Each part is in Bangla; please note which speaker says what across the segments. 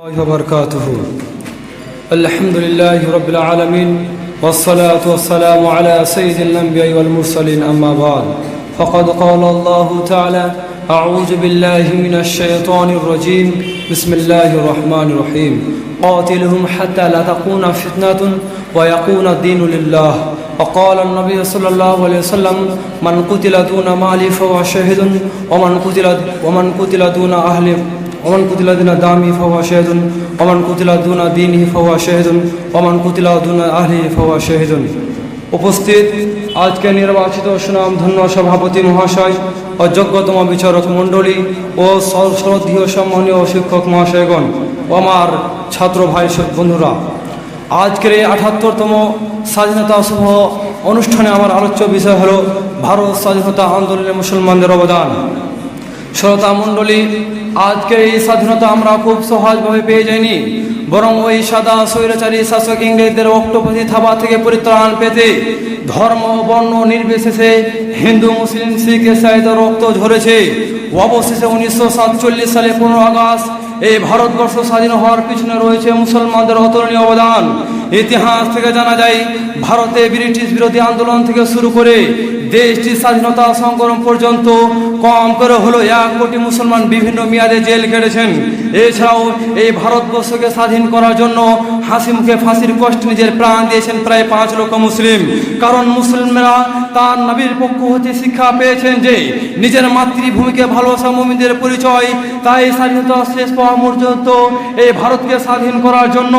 Speaker 1: الله وبركاته الحمد لله رب العالمين والصلاة والسلام على سيد الأنبياء والمرسلين أما بعد فقد قال الله تعالى أعوذ بالله من الشيطان الرجيم بسم الله الرحمن الرحيم قاتلهم حتى لا تكون فتنة ويكون الدين لله وقال النبي صلى الله عليه وسلم من قتل دون مالي فهو شهيد ومن قتل ومن قتل دون أهل ওমান কুতিলা দুনা দামি ফওয়া শাহিদুন ওমান কুতিলা দুনা দিনহি ফওয়া শাহিদুন ওমান কুতিলা দুনা আহলি ফওয়া শাহিদুন উপস্থিত আজকে নির্বাচিত সুনামধন্য সভাপতি মহাশয় ও যোগ্যতম বিচারক মণ্ডলী ও সরদীয় সম্মানীয় শিক্ষক মহাশয়গণ ও আমার ছাত্র ভাই বন্ধুরা। আজকের এই আঠাত্তরতম স্বাধীনতা সহ অনুষ্ঠানে আমার আলোচ্য বিষয় হল ভারত স্বাধীনতা আন্দোলনে মুসলমানদের অবদান। শ্রোতা মণ্ডলী আজকের এই স্বাধীনতা আমরা খুব সহজভাবে পেয়ে যাইনি। বরং ওই সাদা স্বৈরাচারী শাসক ইংরেজদের অক্টোপতি থাবা থেকে পরিত্রাণ পেতে ধর্ম, বর্ণ নির্বিশেষে হিন্দু, মুসলিম, শিখ ইসাইদের রক্ত ঝরেছে। অবশেষে উনিশশো সাতচল্লিশ সালে পনেরো আগস্ট এই ভারতবর্ষ স্বাধীন হওয়ার পিছনে রয়েছে মুসলমানদের অতুলনীয় অবদান। ইতিহাস থেকে জানা যায়, ভারতে ব্রিটিশ বিরোধী আন্দোলন থেকে শুরু করে দেশটির স্বাধীনতা সংগ্রাম পর্যন্ত কম করে হলো। এক কোটি মুসলমান বিভিন্ন মেয়াদে জেল কেটেছেন এছাড়াও এই ভারতবর্ষকে স্বাধীন করার জন্য হাসি মুখে ফাঁসির কষ্ট নিজের প্রাণ দিয়েছেন প্রায় পাঁচ লক্ষ মুসলিম। কারণ মুসলিমরা তার নবীর পক্ষ হতে শিক্ষা পেয়েছেন যে, নিজের মাতৃভূমিকে ভালোবাসা মুমিনদের পরিচয়, তাই স্বাধীনতা শেষ পাওয়া পর্যন্ত এই ভারতকে স্বাধীন করার জন্য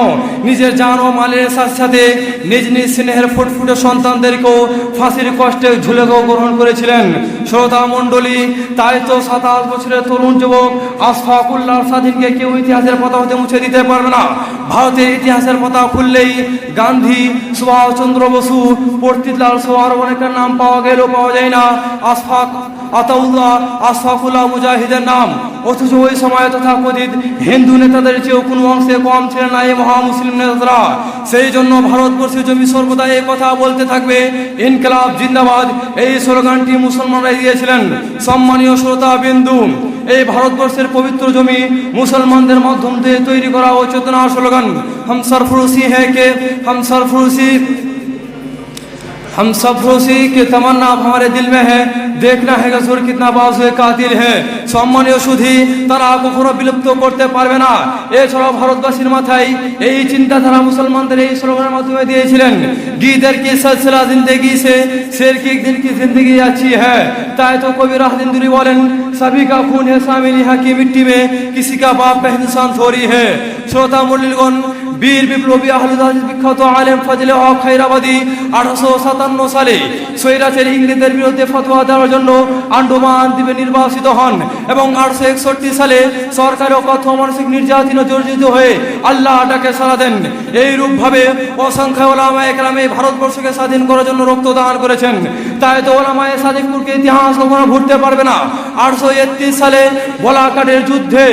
Speaker 1: নিজের জান ও মালের সাথে সাথে নিজ নিজ স্নেহের ফুটফুটে সন্তানদেরকেও ফাঁসির কষ্টে ঝুলেকেও গ্রহণ করেছিলেন। শ্রোতা মণ্ডলী, তাই তো সাতাশ বছরের তরুণ যুবক আশফাকুল্লাহ স্বাধীনকে কেউ ইতিহাসের পাতা হতে মুছে দিতে পারবে না। ভারতের ইতিহাসের পাতা খুললেই গান্ধী সুভাষচন্দ্র বসু, পর্তিতলাল সহ আরও অনেকের নাম পাওয়া গেলেও পাওয়া যায় না। আশফাক, আতাউল্লাহ, আশফাকুল্লাহ মুজাহিদের নাম। অথচ ওই সময় তথাকথিত হিন্দু নেতাদের চেয়েও কোনো অংশে কম ছিলেন না এই মহা মুসলিম নেতারা। সেই জন্য ভারতবর্ষের জমি সর্বদা এই কথা বলতে থাকবে, ইনকলাব, জিন্দাবাদ এই স্লোগানটি মুসলমানরা দিয়েছিলেন সম্মানীয় শ্রোতা বিন্দু এই ভারতবর্ষের পবিত্র জমি মুসলমানদের মাধ্যম দিয়ে তৈরি করা ও চেতনা স্লোগান হম সরফরুসি হে কে হম সরফরুসি हम सब रोसी के तमन्ना अब हमारे दिल में है দেখনা है গজুর কিতনা বাজ হয়ে কাতিল হে সম্মানীয় সুধি, তারা কখনো বিলুপ্ত করতে পারবে না। এছাড়াও ভারতবাসীর মাথায় এই চিন্তাধারা মুসলমানদের এই স্লোগানের মাধ্যমে দিয়েছিলেন, গীতের কি সিলসিলা জিন্দগি সে? শের কি দিন কি জিন্দগি আছি? হ্যাঁ তাই তো কবি রাহদিন্দুরি বলেন সবই কা খুন है शामिल यहाँ की मिट्टी में किसी का बाप है इंसान थोड़ी है श्रोता मुरलीगण বীর বিপ্লবী আহলুদ বিখ্যাত আলেম ফজলে হক খৈরাবাদী আঠারোশো সাতান্ন সালে সৈরাচের ইংরেজদের বিরুদ্ধে ফতোয়া দেওয়ার জন্য আন্ডোমান দ্বীপে নির্বাসিত হন এবং আটশো একষট্টি সালে সরকার ও কথ মানসিক নির্যাতন জর্জিত হয়ে আল্লাহ ডাকে সারা দেন। এই রূপভাবে অসংখ্য ওলামা একরামে ভারতবর্ষকে স্বাধীন করার জন্য রক্তদান করেছেন। তাই তো ওলামায় সাদিকপুরকে ইতিহাস কখনো ভুলতে পারবে না। আটশো সালে বলাকাটের যুদ্ধে